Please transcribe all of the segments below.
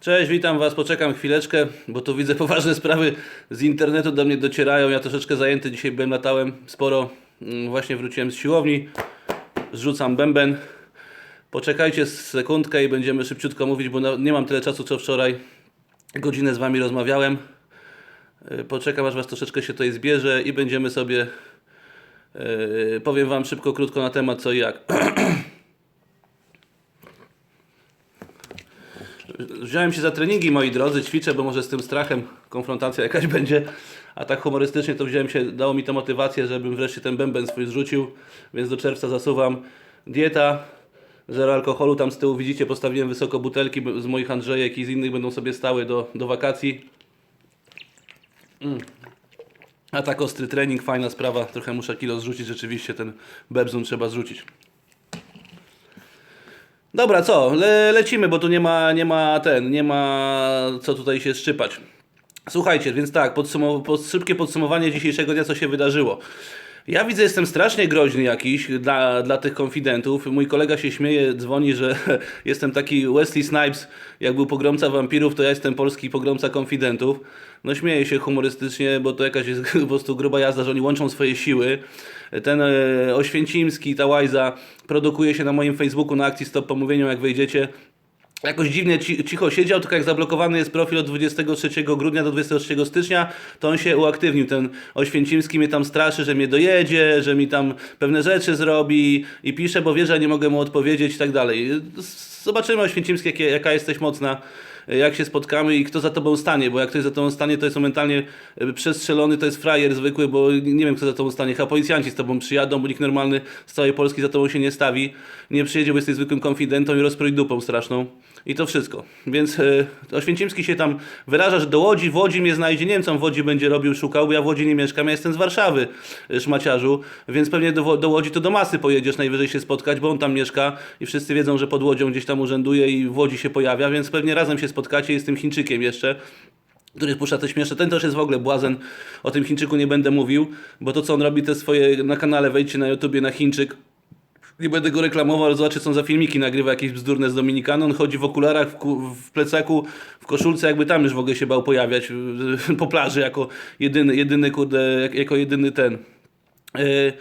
Cześć, witam Was. Poczekam chwileczkę, bo tu widzę poważne sprawy z internetu do mnie docierają. Ja troszeczkę zajęty dzisiaj byłem, latałem sporo. Mm, Właśnie wróciłem z siłowni. Zrzucam bęben. Poczekajcie sekundkę i będziemy szybciutko mówić, bo nie mam tyle czasu co wczoraj. Godzinę z Wami rozmawiałem. Yy, Poczekam aż Was troszeczkę się tutaj zbierze i będziemy sobie. yy, Powiem Wam szybko, krótko na temat co i jak. Wziąłem się za treningi, moi drodzy, ćwiczę, bo może z tym strachem konfrontacja jakaś będzie. A tak humorystycznie to wziąłem się, dało mi to motywację, żebym wreszcie ten bęben swój zrzucił, więc do czerwca zasuwam. Dieta, zero alkoholu, tam z tyłu widzicie, postawiłem wysoko butelki z moich Andrzejek i z innych będą sobie stały do, do wakacji. Mm. A tak ostry trening, fajna sprawa, trochę muszę kilo zrzucić, rzeczywiście ten bebzun trzeba zrzucić. Dobra, co? Le lecimy, bo tu nie ma, nie ma ten, nie ma co tutaj się szczypać. Słuchajcie, więc tak, podsumow pod, szybkie podsumowanie dzisiejszego dnia, co się wydarzyło. Ja widzę, jestem strasznie groźny jakiś dla, dla tych konfidentów. Mój kolega się śmieje, dzwoni, że jestem taki Wesley Snipes, jak był pogromca wampirów, to ja jestem polski pogromca konfidentów. No śmieję się humorystycznie, bo to jakaś jest po prostu gruba jazda, że oni łączą swoje siły. Ten e, Oświęcimski, ta łajza produkuje się na moim Facebooku na akcji Stop Pomówieniu, jak wejdziecie. Jakoś dziwnie ci, cicho siedział, tylko jak zablokowany jest profil od 23 grudnia do 23 stycznia, to on się uaktywnił. Ten Oświęcimski mnie tam straszy, że mnie dojedzie, że mi tam pewne rzeczy zrobi i pisze, bo wie, że nie mogę mu odpowiedzieć i tak dalej. Zobaczymy Oświęcimski, jaka jesteś mocna, jak się spotkamy i kto za tobą stanie, bo jak ktoś za tobą stanie, to jest momentalnie e, przestrzelony, to jest frajer zwykły, bo nie wiem, kto za tobą stanie. Chyba policjanci z tobą przyjadą, bo nikt normalny z całej Polski za tobą się nie stawi. Nie przyjedzie, bo jesteś zwykłym konfidentem i rozproj dupą straszną. I to wszystko. Więc e, Oświęcimski się tam wyraża, że do Łodzi, w Łodzi mnie znajdzie. Nie wiem, co on w Łodzi będzie robił, szukał, bo ja w Łodzi nie mieszkam, ja jestem z Warszawy, e, szmaciarzu. Więc pewnie do, do Łodzi to do masy pojedziesz najwyżej się spotkać, bo on tam mieszka i wszyscy wiedzą, że pod Łodzią gdzieś tam urzęduje i w Łodzi się pojawia, więc pewnie razem się spotkacie i z tym Chińczykiem jeszcze który puszcza te śmieszne. Ten też jest w ogóle błazen. O tym Chińczyku nie będę mówił, bo to co on robi, te swoje na kanale, wejdźcie na YouTubie na Chińczyk. Nie będę go reklamował, ale zobaczcie, on za filmiki nagrywa, jakieś bzdurne z Dominikaną. On chodzi w okularach, w, w plecaku, w koszulce, jakby tam już w ogóle się bał pojawiać po plaży jako jedyny, jedyny kurde, jak- jako jedyny ten. Y,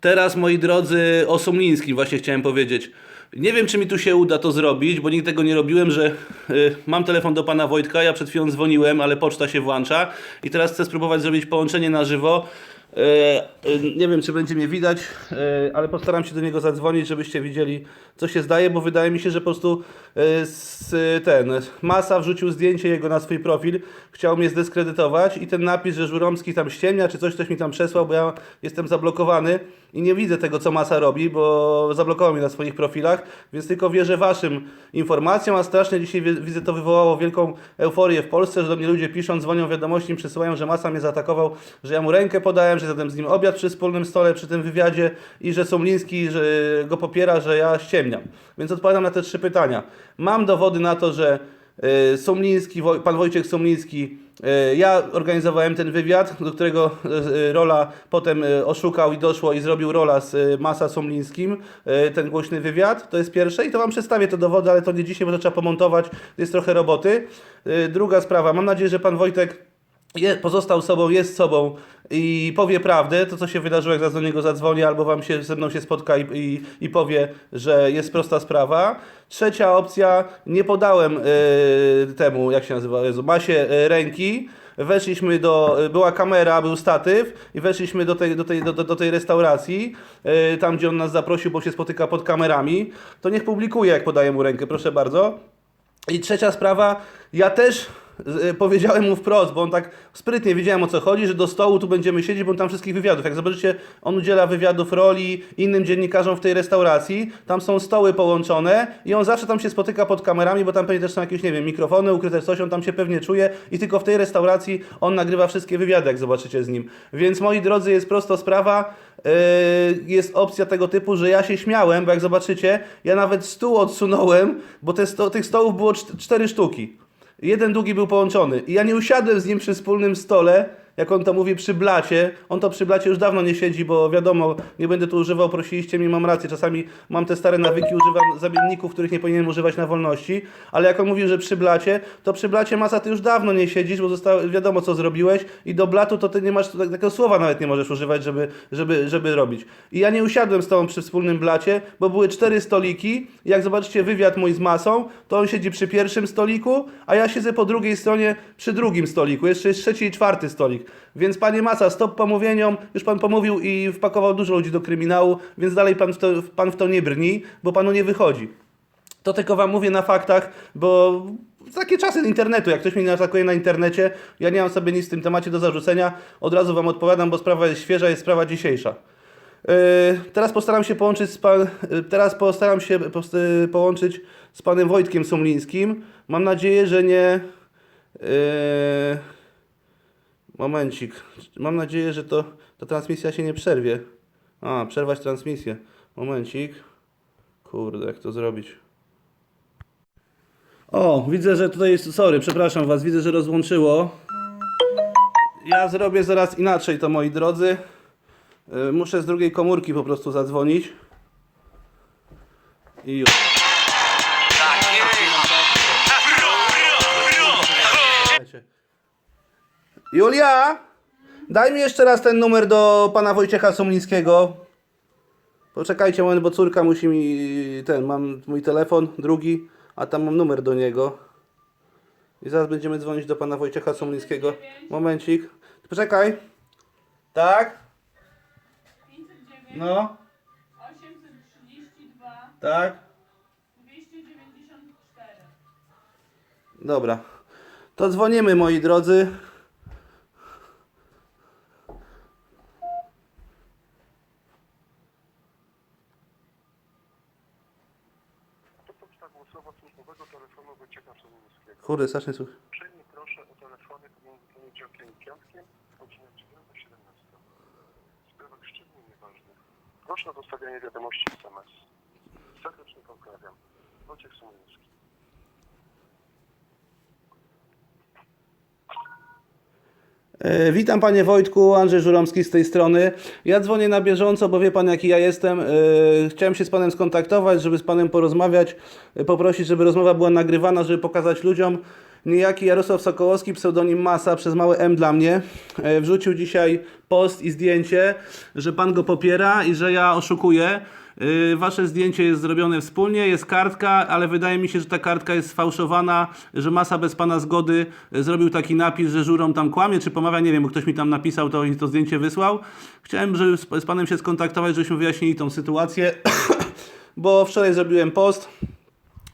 Teraz, moi drodzy, o Somlińskim właśnie chciałem powiedzieć. Nie wiem, czy mi tu się uda to zrobić, bo nigdy tego nie robiłem, że y, mam telefon do pana Wojtka, ja przed chwilą dzwoniłem, ale poczta się włącza i teraz chcę spróbować zrobić połączenie na żywo. Y, y, nie wiem, czy będzie mnie widać, y, ale postaram się do niego zadzwonić, żebyście widzieli, co się zdaje, bo wydaje mi się, że po prostu ten Masa wrzucił zdjęcie jego na swój profil, chciał mnie zdyskredytować i ten napis, że Żuromski tam ściemnia, czy coś, ktoś mi tam przesłał, bo ja jestem zablokowany i nie widzę tego, co Masa robi, bo zablokował mnie na swoich profilach, więc tylko wierzę waszym informacjom, a strasznie dzisiaj wi- widzę, to wywołało wielką euforię w Polsce, że do mnie ludzie piszą, dzwonią wiadomości, mi przesyłają, że Masa mnie zaatakował, że ja mu rękę podałem, że zjadłem z nim obiad przy wspólnym stole, przy tym wywiadzie i że Somliński że go popiera, że ja ściemniam. Więc odpowiadam na te trzy pytania. Mam dowody na to, że Somliński, Woj- pan Wojciech Somliński, y, ja organizowałem ten wywiad, do którego y, Rola potem oszukał i doszło i zrobił Rola z Masa Somlińskim, ten głośny wywiad, to jest pierwsze i to wam przedstawię te dowody, ale to nie dzisiaj, bo to trzeba pomontować, jest trochę roboty. Druga sprawa, mam nadzieję, że pan Wojtek je, pozostał sobą, jest sobą i powie prawdę, to co się wydarzyło, jak zaraz do niego zadzwonię, albo wam się ze mną się spotka i, i, i powie, że jest prosta sprawa. Trzecia opcja, nie podałem y, temu, jak się nazywa, Jezu, Masie y, ręki. Weszliśmy do, y, była kamera, był statyw i weszliśmy do tej, do tej, do, do, tej restauracji, y, tam gdzie on nas zaprosił, bo się spotyka pod kamerami. To niech publikuje, jak podaję mu rękę, proszę bardzo. I trzecia sprawa, ja też powiedziałem mu wprost, bo on tak sprytnie wiedziałem o co chodzi, że do stołu tu będziemy siedzieć, bo tam wszystkich wywiadów. Jak zobaczycie, on udziela wywiadów roli innym dziennikarzom w tej restauracji, tam są stoły połączone i on zawsze tam się spotyka pod kamerami, bo tam pewnie też są jakieś, nie wiem, mikrofony ukryte coś, on tam się pewnie czuje i tylko w tej restauracji on nagrywa wszystkie wywiady, jak zobaczycie z nim. Więc moi drodzy, jest prosta sprawa, Yy, jest opcja tego typu, że ja się śmiałem, bo jak zobaczycie, ja nawet stół odsunąłem, bo te sto, tych stołów było czt- cztery sztuki. Jeden długi był połączony. I ja nie usiadłem z nim przy wspólnym stole, jak on to mówi, przy blacie. On to przy blacie już dawno nie siedzi, bo wiadomo, nie będę tu używał, prosiliście mnie, mam rację. Czasami mam te stare nawyki, używam zamienników, których nie powinienem używać na wolności. Ale jak on mówił, że przy blacie, to przy blacie masa ty już dawno nie siedzisz, bo zostało, wiadomo co zrobiłeś i do blatu to ty nie masz, tak- takiego słowa nawet nie możesz używać, żeby, żeby, żeby robić. I ja nie usiadłem z tobą przy wspólnym blacie, bo były cztery stoliki. Jak zobaczycie wywiad mój z masą, to on siedzi przy pierwszym stoliku, a ja siedzę po drugiej stronie przy drugim stoliku. Jeszcze jest trzeci i czwarty stolik. Więc panie Masa, stop pomówieniom. Już pan pomówił i wpakował dużo ludzi do kryminału, więc dalej pan w to, pan w to nie brni, bo panu nie wychodzi. To tylko wam mówię na faktach, bo takie czasy internetu, jak ktoś mnie atakuje na internecie, ja nie mam sobie nic w tym temacie do zarzucenia, od razu wam odpowiadam, bo sprawa jest świeża, jest sprawa dzisiejsza. Yy, teraz postaram się połączyć z pan, yy, teraz postaram się post- yy, połączyć z panem Wojtkiem Sumlińskim. Mam nadzieję, że nie... Yy, momencik. Mam nadzieję, że to ta transmisja się nie przerwie. A, przerwać transmisję. Momencik. Kurde, jak to zrobić? O, widzę, że tutaj jest. Sorry, przepraszam Was, widzę, że rozłączyło. Ja zrobię zaraz inaczej to, moi drodzy. Y, Muszę z drugiej komórki po prostu zadzwonić. I już. Julia! Daj mi jeszcze raz ten numer do pana Wojciecha Sumlińskiego. Poczekajcie moment, bo córka musi mi ten, mam mój telefon, drugi, a tam mam numer do niego. I zaraz będziemy dzwonić do pana Wojciecha Sumlińskiego. Momencik. Poczekaj. Tak? 509, No. 832, Tak. 294. Dobra. To dzwonimy, moi drodzy. To poczta głosowa służbowego telefonu Wojciecha Szomińskiego. Kurde, strasznie słuch. Proszę o telefony pomiędzy poniedziałkiem i piątkiem, godzina 9-17. W sprawach szczególnie ważnych. Proszę o zostawianie wiadomości SMS. Serdecznie pozdrawiam. Wojciech Szomiński. Witam panie Wojtku, Andrzej Żuromski z tej strony. Ja dzwonię na bieżąco, bo wie pan jaki ja jestem. E, Chciałem się z panem skontaktować, żeby z panem porozmawiać, e, poprosić, żeby rozmowa była nagrywana, żeby pokazać ludziom. Niejaki Jarosław Sokołowski, pseudonim Masa, przez małe M dla mnie, e, wrzucił dzisiaj post i zdjęcie, że pan go popiera i że ja oszukuję. Yy, Wasze zdjęcie jest zrobione wspólnie, jest kartka, ale wydaje mi się, że ta kartka jest sfałszowana, że Masa bez Pana zgody yy, zrobił taki napis, że Żurom tam kłamie, czy pomawia, nie wiem, bo ktoś mi tam napisał to to zdjęcie wysłał. Chciałem żeby z, z Panem się skontaktować, żebyśmy wyjaśnili tą sytuację, bo wczoraj zrobiłem post.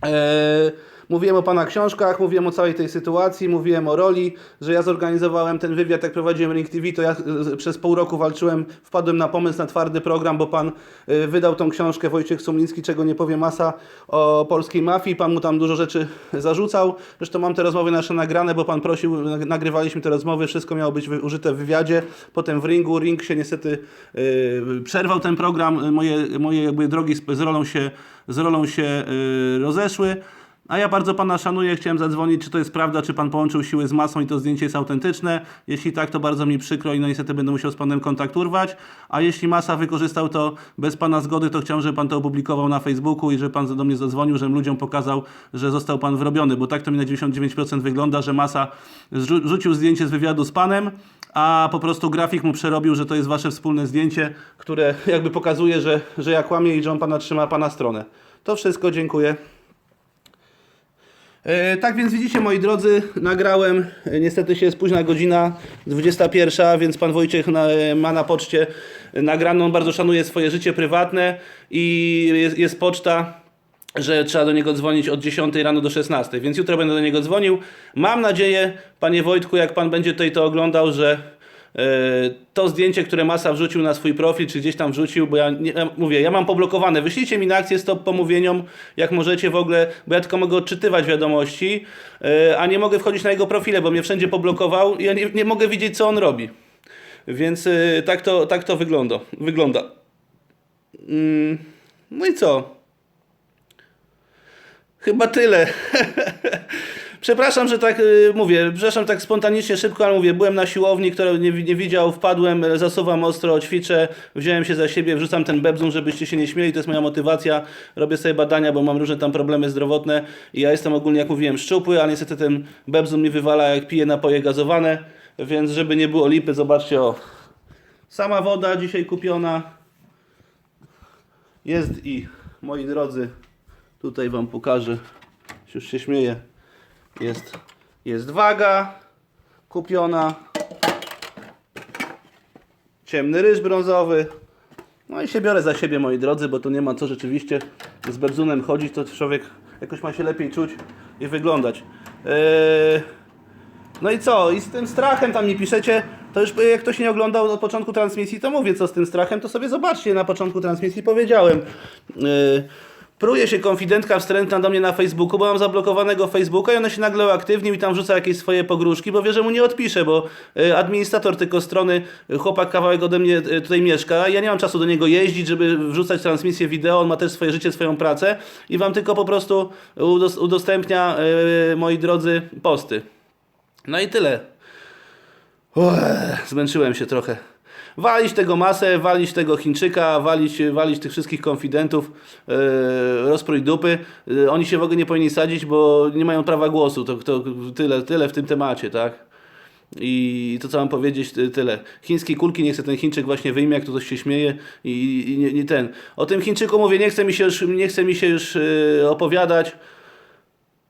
Eee, Mówiłem o Pana książkach, mówiłem o całej tej sytuacji, mówiłem o roli, że ja zorganizowałem ten wywiad, jak prowadziłem Ring TV, to ja e, przez pół roku walczyłem, wpadłem na pomysł na twardy program, bo Pan e, wydał tą książkę Wojciech Sumliński, czego nie powie masa, o polskiej mafii, Pan mu tam dużo rzeczy zarzucał. Zresztą mam te rozmowy nasze nagrane, bo Pan prosił, nag- nagrywaliśmy te rozmowy, wszystko miało być użyte w wywiadzie, potem w Ringu, Ring się niestety e, przerwał ten program, moje, moje jakby drogi z, z rolą się, z rolą się e, rozeszły. A ja bardzo pana szanuję, chciałem zadzwonić, czy to jest prawda, czy pan połączył siły z masą i to zdjęcie jest autentyczne. Jeśli tak, to bardzo mi przykro i no niestety będę musiał z panem kontakt urwać. A jeśli masa wykorzystał to bez pana zgody, to chciałem, żeby pan to opublikował na Facebooku i żeby pan do mnie zadzwonił, żebym ludziom pokazał, że został pan wyrobiony, bo tak to mi na 99% wygląda, że masa rzucił zdjęcie z wywiadu z panem, a po prostu grafik mu przerobił, że to jest wasze wspólne zdjęcie, które jakby pokazuje, że, że ja kłamię i że on pana trzyma pana stronę. To wszystko, dziękuję. E, Tak więc widzicie, moi drodzy, nagrałem. E, Niestety się jest późna godzina 21, więc pan Wojciech na, ma na poczcie nagraną. Bardzo szanuje swoje życie prywatne i jest, jest poczta, że trzeba do niego dzwonić od 10 rano do 16. Więc jutro będę do niego dzwonił. Mam nadzieję, panie Wojtku, jak pan będzie tutaj to oglądał, że e, to zdjęcie, które Masa wrzucił na swój profil, czy gdzieś tam wrzucił, bo ja, nie, ja mówię, ja mam poblokowane. Wyślijcie mi na akcję stop pomówieniom, jak możecie w ogóle, bo ja tylko mogę odczytywać wiadomości, e, a nie mogę wchodzić na jego profile, bo mnie wszędzie poblokował i ja nie, nie mogę widzieć, co on robi. Więc e, tak to, tak to wygląda. wygląda. Mm, no i co? Chyba tyle. Przepraszam, że tak y, mówię, przepraszam tak spontanicznie, szybko, ale mówię, byłem na siłowni, którą nie, nie widział, wpadłem, zasuwam ostro, ćwiczę, wziąłem się za siebie, wrzucam ten bebzum, żebyście się nie śmieli, to jest moja motywacja, robię sobie badania, bo mam różne tam problemy zdrowotne i ja jestem ogólnie, jak mówiłem, szczupły, ale niestety ten bebzum mi wywala, jak piję napoje gazowane, więc żeby nie było lipy, zobaczcie, o, sama woda dzisiaj kupiona, jest i, moi drodzy, tutaj wam pokażę, już się śmieję, jest, jest waga kupiona, ciemny ryż brązowy, no i się biorę za siebie, moi drodzy, bo tu nie ma co rzeczywiście z bebzunem chodzić, to człowiek jakoś ma się lepiej czuć i wyglądać. Eee, no i co? I z tym strachem tam mi piszecie, to już jak ktoś nie oglądał od początku transmisji, to mówię co z tym strachem, to sobie zobaczcie, na początku transmisji powiedziałem. Yy, pruje się konfidentka wstrętna do mnie na Facebooku, bo mam zablokowanego Facebooka i ona się nagle uaktywnił i tam wrzuca jakieś swoje pogróżki, bo wie, że mu nie odpiszę, bo yy, administrator tylko strony, yy, chłopak kawałek ode mnie yy, tutaj mieszka, ja nie mam czasu do niego jeździć, żeby wrzucać transmisję wideo, on ma też swoje życie, swoją pracę i wam tylko po prostu udos- udostępnia, moi drodzy, posty. No i tyle. Zmęczyłem się trochę. Walić tego masę, walić tego Chińczyka, walić, walić tych wszystkich konfidentów, yy, rozprój dupy. Yy, oni się w ogóle nie powinni sadzić, bo nie mają prawa głosu. To, to tyle, tyle w tym temacie, tak? I to co mam powiedzieć, ty- tyle. Chińskie kulki, nie chcę ten Chińczyk właśnie wyjmie, jak tu ktoś się śmieje i, i nie, nie ten. O tym Chińczyku mówię, nie chce mi się już, nie chce mi się już yy, opowiadać.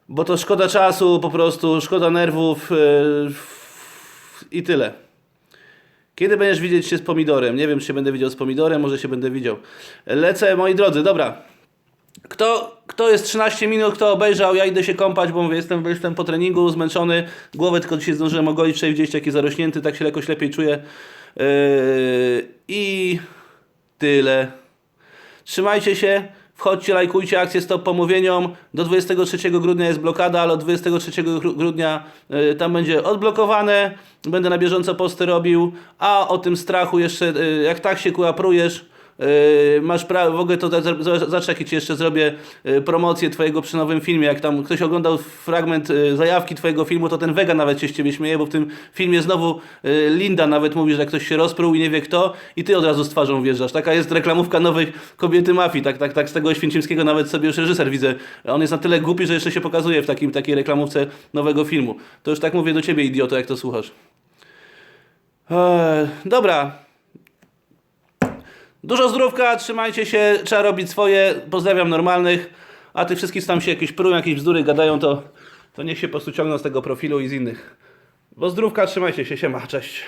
Bo to szkoda czasu, po prostu szkoda nerwów yy, i tyle. Kiedy będziesz widzieć się z pomidorem? Nie wiem, czy się będę widział z pomidorem, może się będę widział. Lecę, moi drodzy, dobra. Kto, kto jest 13 minut, kto obejrzał, ja idę się kąpać, bo mówię, jestem, jestem po treningu, zmęczony. Głowę tylko dzisiaj zdążyłem ogolić, widzieliście jaki zarośnięty, tak się jakoś lepiej czuję. Yy, I tyle. Trzymajcie się, wchodźcie, lajkujcie akcję Stop Pomówieniom. Do 23 grudnia jest blokada, ale od 23 gru- grudnia y, tam będzie odblokowane. Będę na bieżąco posty robił. A o tym strachu jeszcze, y, jak tak się kuaprujesz, y, masz prawo, w ogóle to za- zaczekaj ci jeszcze zrobię y, promocję twojego przy nowym filmie. Jak tam ktoś oglądał fragment y, zajawki twojego filmu, to ten wega nawet się z ciebie śmieje, bo w tym filmie znowu Linda nawet mówi, że ktoś się rozpruł i nie wie kto i ty od razu z twarzą wjeżdżasz. Taka jest reklamówka nowej kobiety mafii, tak, tak, tak z tego Święcimskiego nawet sobie już reżyser widzę. On jest na tyle głupi, że jeszcze się pokazuje w takim, takiej reklamówce nowego filmu. To już tak mówię do ciebie, idioto, jak to słuchasz. Eee, dobra. Dużo zdrówka, trzymajcie się, trzeba robić swoje. Pozdrawiam normalnych. A tych wszystkich tam się jakieś prują, jakieś bzdury gadają, to, to niech się po prostu ciągną z tego profilu i z innych. Bo zdrówka, trzymajcie się, siema, cześć.